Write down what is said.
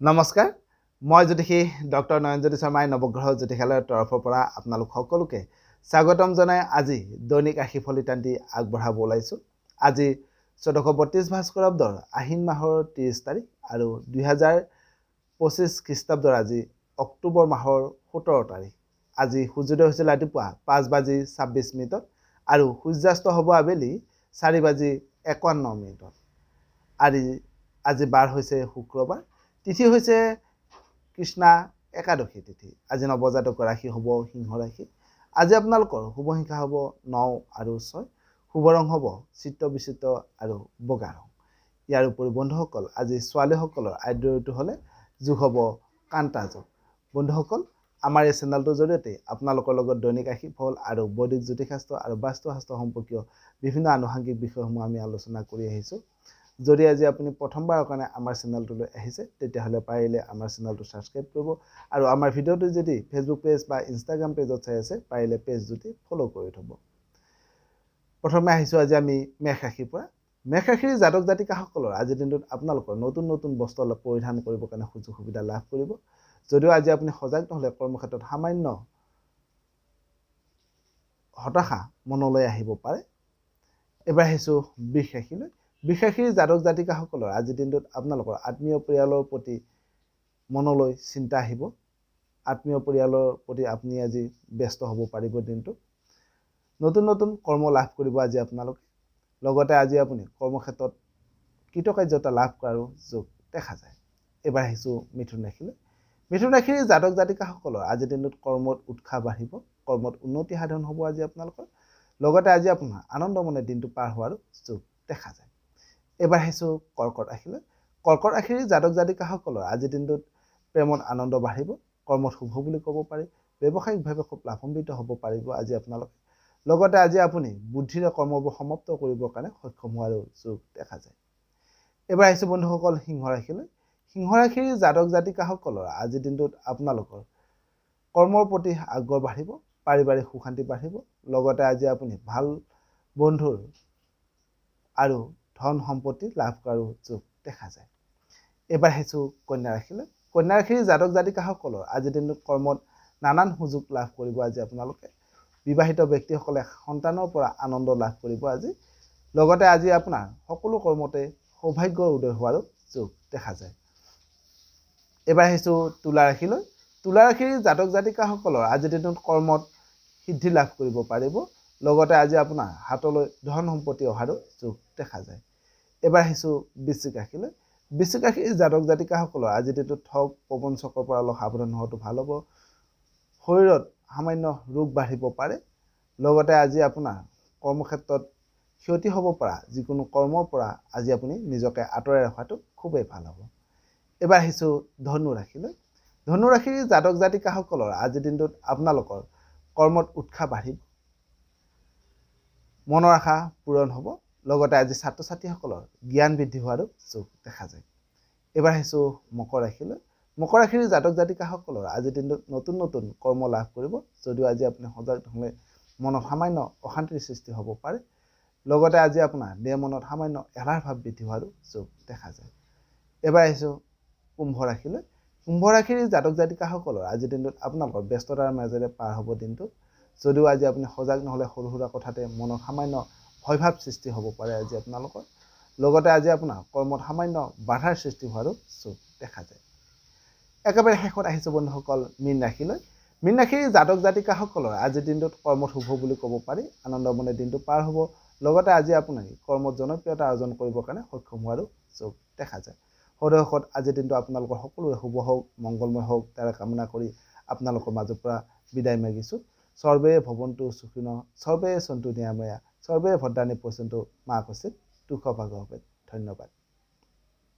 নমস্কাৰ মই জ্যোতিষী ডক্টৰ নয়নজ্যোতি শৰ্মাই নৱগ্ৰহ জ্যোতিষালয়ৰ তৰফৰ পৰা আপোনালোক সকলোকে স্বাগতম জনাই আজি দৈনিক ৰাশিফল ইত্যাদি আগবঢ়াব ওলাইছোঁ। আজি চৈধ্যশ বত্ৰিছ ভাস্কৰাব্দৰ আহিন মাহৰ ত্ৰিছ তাৰিখ আৰু দুহেজাৰ পঁচিছ খ্ৰীষ্টাব্দৰ আজি অক্টোবৰ মাহৰ সোতৰ তাৰিখ। আজি সূৰ্যোদয় হৈছিল ৰাতিপুৱা পাঁচ বাজি ছাব্বিছ মিনিটত আৰু সূৰ্যাস্ত হ'ব আবেলি চাৰি বাজি একাৱন্ন মিনিটত। আজি আজি বাৰ হৈছে শুক্ৰবাৰ। তিথি হৈছে কৃষ্ণা একাদশী তিথি। আজি নৱজাতক ৰাশি হ'ব, সিংহ ৰাশি। আজি আপোনালোকৰ শুভ সংখ্যা হ'ব ন আৰু ছয়। শুভ ৰং হ'ব চিত্ৰ বিচিত্ৰ আৰু বগা ৰং। ইয়াৰ উপৰি বন্ধুসকল, আজি ছোৱালীসকলৰ আদ্য হ'লে যোগ হ'ব কান্তা যোগ। বন্ধুসকল, আমাৰ এই চেনেলটোৰ জৰিয়তে আপোনালোকৰ লগত দৈনিক ৰাশি, ফল আৰু বৈদিক জ্যোতিষশাস্ত্ৰ আৰু বাস্তুশাস্ত্ৰ সম্পৰ্কীয় বিভিন্ন আনুষংগিক বিষয়সমূহ আমি আলোচনা কৰি আহিছোঁ। যদি আজি আপুনি প্ৰথমবাৰৰ কাৰণে আমাৰ চেনেলটোলৈ আহিছে তেতিয়াহ'লে পাৰিলে আমাৰ চেনেলটো ছাবস্ক্ৰাইব কৰিব আৰু আমাৰ ভিডিঅ'টো যদি ফেচবুক পেজ বা ইনষ্টাগ্ৰাম পেজত চাই আছে পাৰিলে পেজটোতে ফ'ল' কৰি থ'ব। প্ৰথমে আহিছোঁ আজি আমি মেষ ৰাশিৰ পৰা। মেষ ৰাশিৰ জাতক জাতিকাসকলৰ আজিৰ দিনটোত আপোনালোকৰ নতুন নতুন বস্ত্ৰ অলপ পৰিধান কৰিবৰ কাৰণে সুযোগ সুবিধা লাভ কৰিব। যদিও আজি আপুনি সজাগ নহ'লে কৰ্মক্ষেত্ৰত সামান্য হতাশা মনলৈ আহিব পাৰে। এইবাৰ আহিছোঁ বৃষ ৰাশিলৈ। বিশেষী জাতক জাতিকাসকলৰ আজিৰ দিনটোত আপোনালোকৰ আত্মীয় পৰিয়ালৰ প্ৰতি মনলৈ চিন্তা আহিব। আত্মীয় পৰিয়ালৰ প্ৰতি আপুনি আজি ব্যস্ত হ'ব পাৰিব দিনটো। নতুন নতুন কৰ্ম লাভ কৰিব আজি আপোনালোকে। লগতে আজি আপুনি কৰ্মক্ষেত্ৰত কৃতকাৰ্যতা লাভ কৰাৰো যোগ দেখা যায়। এইবাৰ আহিছোঁ মিথুন ৰাশিলৈ। মিথুন ৰাশিৰ জাতক জাতিকাসকলৰ আজিৰ দিনটোত কৰ্মত উৎসাহ বাঢ়িব কৰ্মত উন্নতি সাধন হ'ব আজি আপোনালোকৰ। লগতে আজি আপোনাৰ আনন্দমনে দিনটো পাৰ হোৱাৰো যোগ দেখা যায়। এইবাৰ আহিছোঁ কৰ্কট ৰাশিলৈ কৰ্কট ৰাশিৰ জাতক জাতিকাসকলৰ আজিৰ দিনটোত প্ৰেমত আনন্দ বাঢ়িব কৰ্মত শুভ বুলি ক'ব পাৰি ব্যৱসায়িকভাৱে খুব লাভান্বিত হ'ব পাৰিব আজি আপোনালোকে। লগতে আজি আপুনি বুদ্ধিৰে কৰ্মবোৰ সমাপ্ত কৰিবৰ কাৰণে সক্ষম হোৱাৰো যোগ দেখা যায়। এইবাৰ আহিছোঁ বন্ধুসকল সিংহ ৰাশিলৈ। সিংহ ৰাশিৰ জাতক জাতিকাসকলৰ আজিৰ দিনটোত আপোনালোকৰ কৰ্মৰ প্ৰতি আগ্ৰহ বাঢ়িব পাৰিবাৰিক সুশান্তি বাঢ়িব। লগতে আজি আপুনি ভাল বন্ধুৰ আৰু ধন সম্পত্তি লাভ কৰাৰো যোগ দেখা যায়। এইবাৰ আহিছোঁ কন্যা ৰাশিলৈ কন্যা ৰাশিৰ জাতক জাতিকাসকলৰ আজিৰ দিনটোত কৰ্মত নানান সুযোগ লাভ কৰিব আজি আপোনালোকে। বিবাহিত ব্যক্তিসকলে সন্তানৰ পৰা আনন্দ লাভ কৰিব আজি। লগতে আজি আপোনাৰ সকলো কৰ্মতে সৌভাগ্যৰ উদয় হোৱাৰো যোগ দেখা যায়। এইবাৰ আহিছোঁ তুলা ৰাশিলৈ তুলা ৰাশিৰ জাতক জাতিকাসকলৰ আজিৰ দিনটোত কৰ্মত সিদ্ধি লাভ কৰিব পাৰিব। লগতে আজি আপোনাৰ হাতলৈ ধন সম্পত্তি অহাৰো যোগ দেখা যায়। এইবাৰ আহিছোঁ বৃশ্চিক ৰাশিৰ জাতক জাতিকাসকলৰ আজিৰ দিনটোত ঠগ প্ৰবঞ্চকৰ পৰা অলপ সাৱধান হোৱাটো ভাল হ'ব। শৰীৰত সামান্য ৰোগ বাঢ়িব পাৰে। লগতে আজি আপোনাৰ কৰ্মক্ষেত্ৰত ক্ষতি হ'ব পৰা যিকোনো কৰ্মৰ পৰা আজি আপুনি নিজকে আঁতৰাই ৰখাটো খুবেই ভাল হ'ব। এইবাৰ আহিছোঁ ধনু ৰাশিলৈ ধনু ৰাশিৰ জাতক জাতিকাসকলৰ আজিৰ দিনটোত আপোনালোকৰ কৰ্মত উৎসাহ বাঢ়িব। মনৰ আশা পূৰণ হ'ব। লগতে আজি ছাত্ৰ ছাত্ৰীসকলৰ জ্ঞান বৃদ্ধি হোৱাৰো যোগ দেখা যায়। এইবাৰ আহিছোঁ মকৰ ৰাশিলৈ মকৰ ৰাশিৰ জাতক জাতিকাসকলৰ আজিৰ দিনটোত নতুন নতুন কৰ্ম লাভ কৰিব যদিও আজি আপুনি সজাগ নহ'লে মনত সামান্য অশান্তিৰ সৃষ্টি হ'ব পাৰে। লগতে আজি আপোনাৰ দেহ মনত সামান্য এলাৰ ভাৱ বৃদ্ধি হোৱাৰো যোগ দেখা যায়। এইবাৰ আহিছোঁ কুম্ভ ৰাশিলৈ কুম্ভ ৰাশিৰ জাতক জাতিকাসকলৰ আজিৰ দিনটোত আপোনালোকৰ ব্যস্ততাৰ মাজেৰে পাৰ হ'ব দিনটো। যদিও আজি আপুনি সজাগ নহ'লে সৰু সুৰা কথাতে মনত সামান্য ভয়ভাৱ সৃষ্টি হ'ব পাৰে আজি আপোনালোকৰ। লগতে আজি আপোনাৰ কৰ্মত সামান্য বাধাৰ সৃষ্টি হোৱাৰো চুক দেখা যায়। একেবাৰে শেষত আহিছোঁ বন্ধুসকল মীন ৰাশিলৈ মীন ৰাশিৰ জাতক জাতিকাসকলৰ আজিৰ দিনটোত কৰ্মত শুভ বুলি ক'ব পাৰি আনন্দমনে দিনটো পাৰ হ'ব। লগতে আজি আপুনি কৰ্মত জনপ্ৰিয়তা অৰ্জন কৰিবৰ কাৰণে সক্ষম হোৱাৰো চুক দেখা যায়। সদৌ আজিৰ দিনটো আপোনালোকৰ সকলোৰে শুভ হওক মংগলময় হওক তাৰে কামনা কৰি আপোনালোকৰ মাজৰ পৰা বিদায় মাগিছোঁ। সৰ্বে ভৱনটো সুখীন সৰ্বে চন্তু নিয়াময়া। সৰ্বে ভদ্ৰাণী পচন্তু মা কচিত তুষ ভাগৱত ধন্যবাদ।